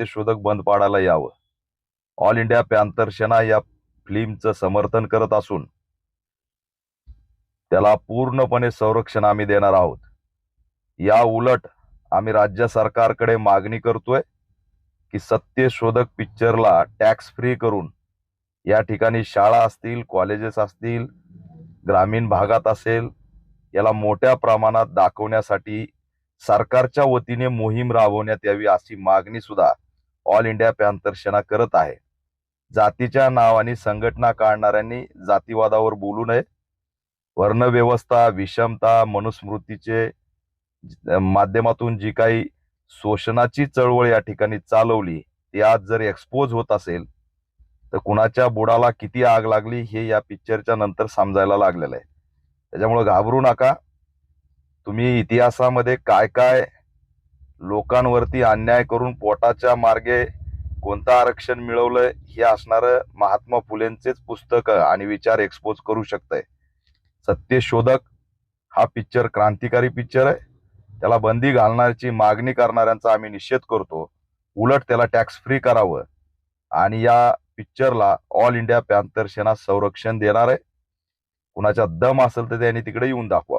ते शोधक बंद पाडायला यावं. ऑल इंडिया पॅन्थर सेना या फिल्मचं समर्थन करत असून त्याला पूर्णपणे संरक्षण आम्ही देणार आहोत. या उलट आम्ही राज्य सरकारकडे मागणी करतोय की सत्य शोधक पिक्चरला टॅक्स फ्री करून या ठिकाणी शाळा असतील कॉलेजेस असतील ग्रामीण भागात असेल याला मोठ्या प्रमाणात दाखवण्यासाठी सरकारच्या वतीने मोहीम राबवण्यात यावी अशी मागणी सुद्धा ऑल इंडिया पॅन्थरसेना करत आहे. जातीच्या नावाने संघटना काढणाऱ्यांनी जातीवादावर बोलू नये. वर्णव्यवस्था विषमता मनुस्मृतीचे माध्यमातून जी काही शोषणाची चळवळ या ठिकाणी चालवली ती आज जर एक्सपोज होत असेल तर कुणाच्या बुडाला किती आग लागली हे या पिक्चरच्या नंतर समजायला लागलेलं आहे. त्याच्यामुळे घाबरू नका. तुम्ही इतिहासामध्ये काय काय लोकांवरती अन्याय करून पोटाच्या मार्गे कोणतं आरक्षण मिळवलं हे असणारं महात्मा फुलेंचेच पुस्तक आणि विचार एक्सपोज करू शकतंय. सत्यशोधक हा पिक्चर क्रांतिकारी पिक्चर आहे. त्याला बंदी घालण्याची मागणी करणाऱ्यांचा आम्ही निषेध करतो. उलट त्याला टॅक्स फ्री करावं. आणि या पिक्चरला ऑल इंडिया पॅन्थर सेना संरक्षण देणार आहे. कुणाच्या दम असेल तर त्यांनी तिकडे येऊन दाखवा.